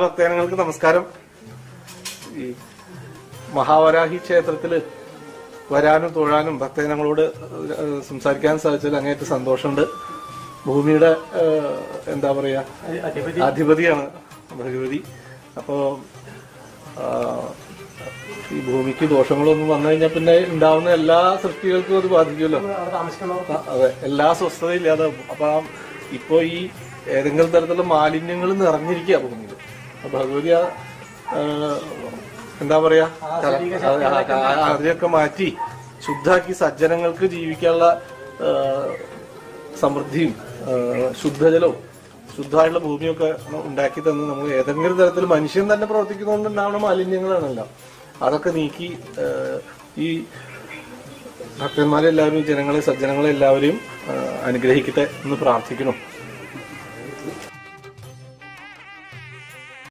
ഭക്തജനങ്ങൾക്ക് നമസ്കാരം. ഈ മഹാവരാഹി ക്ഷേത്രത്തിൽ വരാനും തൊഴാനും ഭക്തജനങ്ങളോട് സംസാരിക്കാൻ സാധിച്ചതിൽ അങ്ങേയറ്റം സന്തോഷമുണ്ട്. ഭൂമിയുടെ എന്താ പറയാ അധിപതിയാണ് ഭഗവതി. അപ്പോൾ ഈ ഭൂമിക്ക് ദോഷങ്ങളൊന്നും വന്നു കഴിഞ്ഞാൽ പിന്നെ ഉണ്ടാവുന്ന എല്ലാ സൃഷ്ടികൾക്കും അത് ബാധിക്കുമല്ലോ. അതെ. എല്ലാ സ്വസ്ഥതയും ഇല്ലാതാവും അപ്പൊ ഇപ്പോ ഈ ഏതെങ്കിലും തരത്തിലുള്ള മാലിന്യങ്ങൾ നിറഞ്ഞിരിക്കുക ഭൂമിയിൽ ഭഗവതി എന്താ പറയാ? അതിനെയൊക്കെ മാറ്റി ശുദ്ധാക്കി സജ്ജനങ്ങൾക്ക് ജീവിക്കാനുള്ള സമൃദ്ധിയും ശുദ്ധജലവും ശുദ്ധമായിട്ടുള്ള ഭൂമിയൊക്കെ ഉണ്ടാക്കി തന്ന് നമ്മൾ ഏതെങ്കിലും തരത്തിൽ മനുഷ്യൻ തന്നെ പ്രവർത്തിക്കുന്നതുകൊണ്ട് മാലിന്യങ്ങളാണല്ലോ. അതൊക്കെ നീക്കി ഈ ഭക്തന്മാരെല്ലാവരും ജനങ്ങളെ സജ്ജനങ്ങളെ എല്ലാവരെയും അനുഗ്രഹിക്കട്ടെ എന്ന് പ്രാർത്ഥിക്കണം